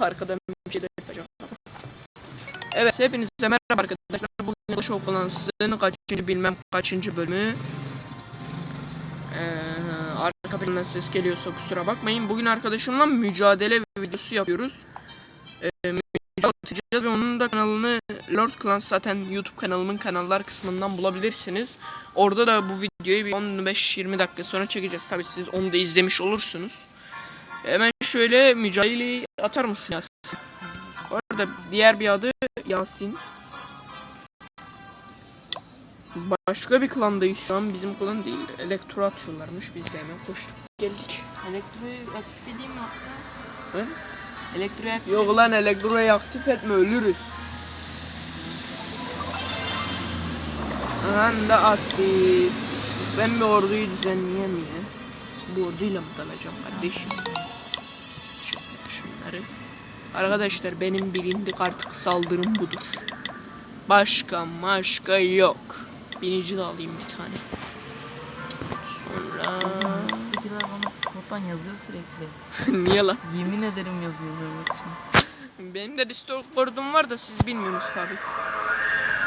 Arkadan bir yapacağım. Evet hepinize merhaba arkadaşlar. Bugün Clash of Clans'ın kaçıncı bilmem kaçıncı bölümü. Ee, arka plandan ses geliyorsa kusura bakmayın. Bugün arkadaşımla mücadele videosu yapıyoruz. Ee, mücadele atacağız ve onun da kanalını Lord Clans zaten YouTube kanalımın kanallar kısmından bulabilirsiniz. Orada da bu videoyu bir 15-20 dakika sonra çekeceğiz. Tabii siz onu da izlemiş olursunuz. Hemen şöyle mücadeleyi atar mısın Yasin? Bu arada diğer bir adı Yasin. Başka bir klandayız şu an. Bizim klan değil. Elektro atıyorlarmış. Biz de hemen koştuk. Geldik. Elektroyu aktif edeyim mi yoksa? He? Elektroyu aktif Yok lan elektroyu aktif etme ölürüz. Ben de aktif. Ben bir orduyu düzenleyeyim ya. Bu orduyla mı dalacağım kardeşim? Şöyle şunları. Arkadaşlar benim bilindik artık saldırım budur. Başka başka yok. Binici de alayım bir tane. Sonra... Üsttekiler bana Discord'dan yazıyor sürekli. Niye lan? Yemin ederim yazıyor böyle şimdi. Benim de Discord'um var da siz bilmiyorsunuz tabi.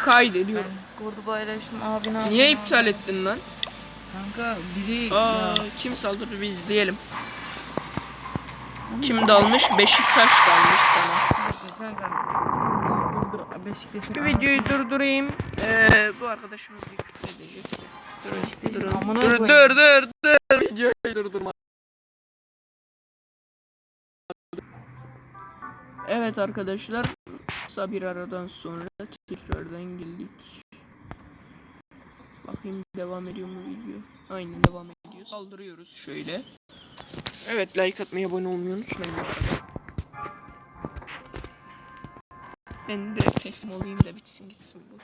Kaydediyorum. Ben Discord'u paylaştım abi ne Niye iptal ettin lan? Kanka biri Aa, ya. kim saldırdı bir izleyelim. Kim dalmış? Beşiktaş dalmış sana. Dur dur Bir videoyu durdurayım. Ee, bu arkadaşımız bir küfür edecek. Amına dur, koyayım. dur, dur, dur. Videoyu durdurma. Evet arkadaşlar. Kısa bir aradan sonra tekrardan geldik. Bakayım devam ediyor mu video? Aynen devam ediyor. Saldırıyoruz şöyle. Evet like atmayı abone olmayı unutmayın. Ben direkt teslim olayım da bitsin gitsin bu.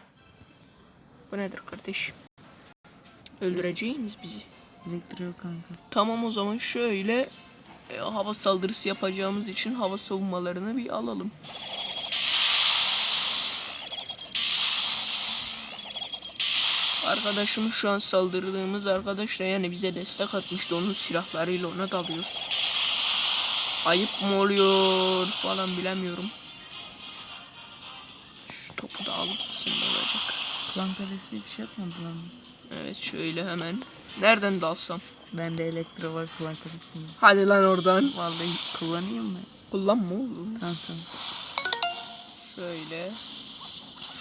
Bu nedir kardeşim? Öldüreceğiniz bizi. Elektro kanka. Tamam o zaman şöyle e, hava saldırısı yapacağımız için hava savunmalarını bir alalım. Arkadaşım şu an saldırdığımız arkadaş da yani bize destek atmıştı. Onun silahlarıyla ona dalıyoruz. Ayıp mı oluyor falan bilemiyorum. Şu topu da alıp gitsin olacak. Klan kalesi bir şey yapmadı lan. Evet şöyle hemen. Nereden dalsam? Bende elektro var klan kalesinde. Hadi lan oradan. Vallahi kullanayım mı? Kullanma oğlum. Tamam tamam. Şöyle.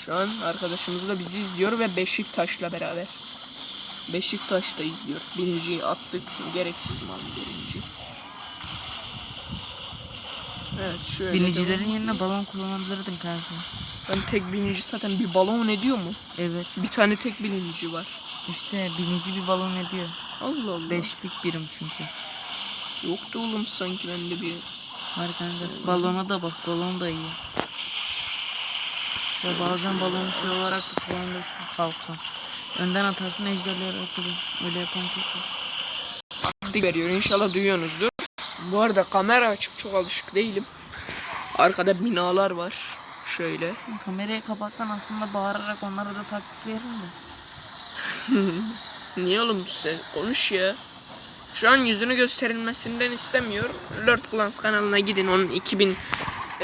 Şu an arkadaşımız da bizi izliyor ve Beşiktaş'la beraber. Beşiktaş da izliyor. Birinciyi attık. Gereksiz mal birinci. Evet şöyle. Binicilerin yerine balon kullanabilirdin kanka. Ben tek binici zaten bir balon ediyor mu? Evet. Bir tane tek binici var. İşte binici bir balon ediyor. Allah Allah. Beşlik birim çünkü. Yoktu oğlum sanki bende bir. Var kanka. Balona da bas. Balon da iyi. Ya bazen balonu şey olarak da kullanırsın. Kalkan. Önden atarsın ejderleri okulur. Öyle yapan çok var. veriyor. İnşallah duyuyorsunuzdur. Bu arada kamera açık çok alışık değilim. Arkada binalar var. Şöyle. Kamerayı kapatsan aslında bağırarak onlara da taktik veririm de. Niye oğlum sen konuş ya. Şu an yüzünü gösterilmesinden istemiyor. Lord Clans kanalına gidin. Onun 2000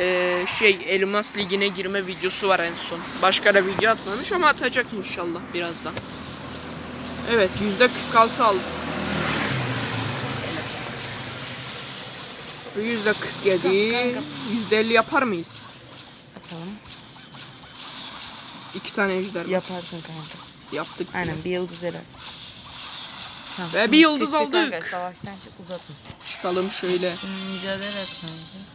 eee, şey Elmas Ligi'ne girme videosu var en son. Başka da video atmamış ama atacak inşallah birazdan. Evet %46 aldım. %47 %50 yapar mıyız? Bakalım. İki tane ejder var. Yaparsın kanka. yaptık. Aynen bir yıldız helal. Tamam, Ve bir yıldız çık, çık aldık. Kanka, savaştan çık uzatın. Çıkalım şöyle. Mücadele et kanka.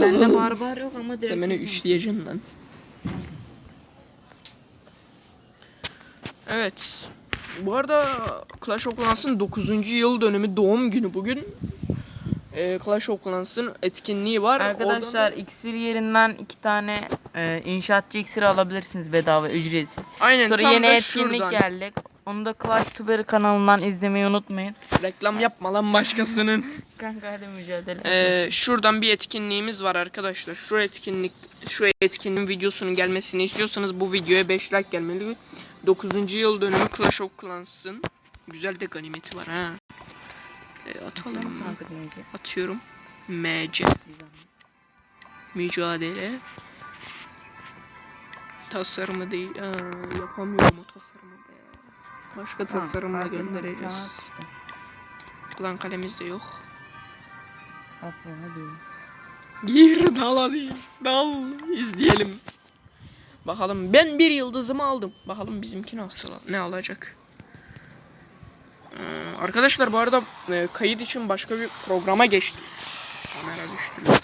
Bende barbar yok ama direkt Sen beni üçleyeceksin lan. Evet. Bu arada Clash of Clans'ın 9. yıl dönümü doğum günü bugün. Ee, Clash of Clans'ın etkinliği var. Arkadaşlar Oradan- iksir yerinden iki tane e, inşaatçı iksiri alabilirsiniz bedava ücretsiz. aynen Sonra tam yeni da etkinlik şuradan. geldi. Onu da Clash Tuber kanalından izlemeyi unutmayın. Reklam yapma lan başkasının. Kanka hadi mücadele. Ee, şuradan bir etkinliğimiz var arkadaşlar. Şu etkinlik şu etkinliğin videosunun gelmesini istiyorsanız bu videoya 5 like gelmeli. 9. yıl dönümü Clash of Clans'ın güzel de ganimeti var ha. Ee, atalım. Atıyorum. MC. mücadele. Tasarımı değil. Aa, yapamıyorum o tasarımı be. Başka tasarımla göndereceğiz. işte. Ulan kalemiz de yok. Aferin değil. Gir dal hadi. Dal. izleyelim. Bakalım ben bir yıldızımı aldım. Bakalım bizimki nasıl ne alacak. Ee, arkadaşlar bu arada e, kayıt için başka bir programa geçtim. Kamera düştü.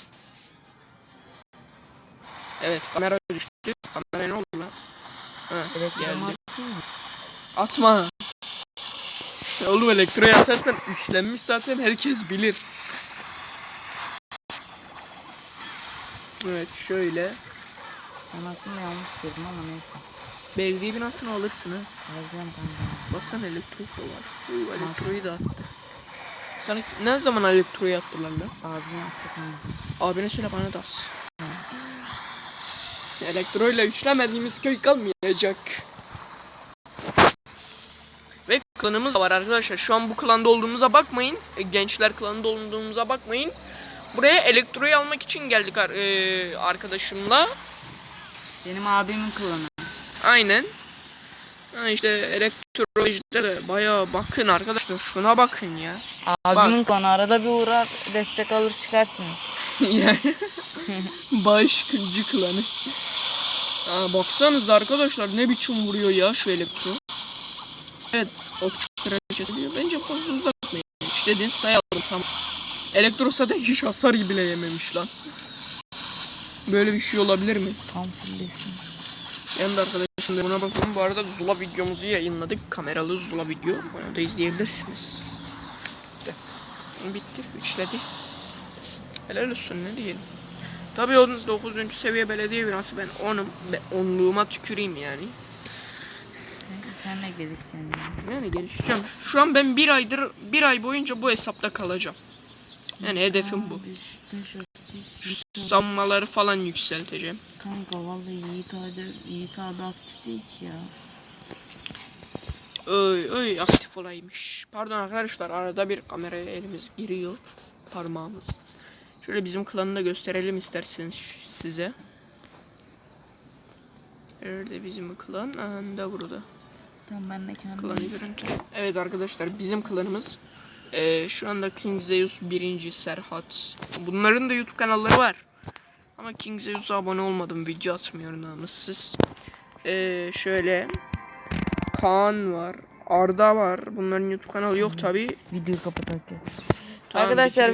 Evet kamera düştü. Kamera ne oldu lan? Ha, Elektromu geldi. Mı? Atma. Ya Oğlum elektroya atarsan üçlenmiş zaten herkes bilir. Evet şöyle. Ben aslında yanlış dedim ama neyse. Belediye binasını alırsın ha. Alacağım kanka. Baksana elektro da var. Uy, elektroyu da attı. Sana ne zaman elektroyu attılar lan? Abim yaptı kanka. Abine söyle bana da as. Elektroyla üçlemediğimiz köy kalmayacak. Klanımız var arkadaşlar. Şu an bu klanda olduğumuza bakmayın. E, Gençler klanında olduğumuza bakmayın. Buraya elektroyu almak için geldik ar- e, arkadaşımla. Benim abimin klanı. Aynen. Ha işte elektrolojide de bayağı bakın arkadaşlar. Şuna bakın ya. Abimin klanı arada bir uğrar destek alır çıkarsınız. Başkıncı klanı. Aa, baksanıza arkadaşlar ne biçim vuruyor ya şu elektro. Evet okçu kraliçesi diyor. Bence fazla uzatmayın. İşte dedin sayalım tamam. Elektro zaten hiç hasar bile yememiş lan. Böyle bir şey olabilir mi? Tam fullesin. De arkadaşım buna bakın. Bu arada Zula videomuzu yayınladık. Kameralı Zula video. Onu da izleyebilirsiniz. İşte. Bitti. Üçledi. Helal olsun ne diyelim. Tabii onun 9. seviye belediye binası ben onun be, onluğuma tüküreyim yani. Sen ne gelirken Yani gelişeceğim. Şu an ben bir aydır bir ay boyunca bu hesapta kalacağım. Yani hedefim bu. Şu zammaları falan yükselteceğim. Kanka vallahi Yiğit abi, Yiğit abi aktif değil ki ya. Öy öy aktif olaymış. Pardon arkadaşlar arada bir kameraya elimiz giriyor. Parmağımız. Şöyle bizim klanı da gösterelim isterseniz size. Nerede bizim klan? Aha da burada. Tamam ben de kendim. Klanı görüntü. Evet arkadaşlar bizim klanımız. Ee, şu anda King Zeus 1. Serhat. Bunların da YouTube kanalları var. Ama King Zeus'a abone olmadım. Video atmıyorum namussuz. Ee, şöyle. Kaan var. Arda var. Bunların YouTube kanalı yok tabi. Videoyu kapatarken. Arkadaşlar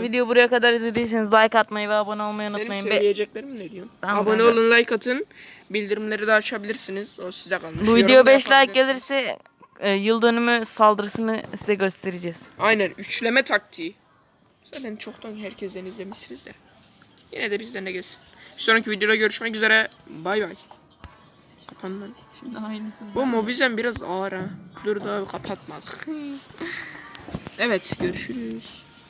video buraya kadar izlediyseniz like atmayı ve abone olmayı Benim unutmayın. Be- söyleyeceklerim ne diyorsun? Tamam, abone kanka. olun, like atın. Bildirimleri de açabilirsiniz. O size kalmış. Bu video da 5 like gelirse e, yıl dönümü saldırısını size göstereceğiz. Aynen üçleme taktiği. Zaten çoktan herkesten izlemişsinizdir. Yine de bizden de gelsin. Bir sonraki videoda görüşmek üzere. Bay bay. Kapan lan. Şimdi aynısı. Bu mobizen biraz ağır ha. Dur daha kapatmadık. evet görüşürüz.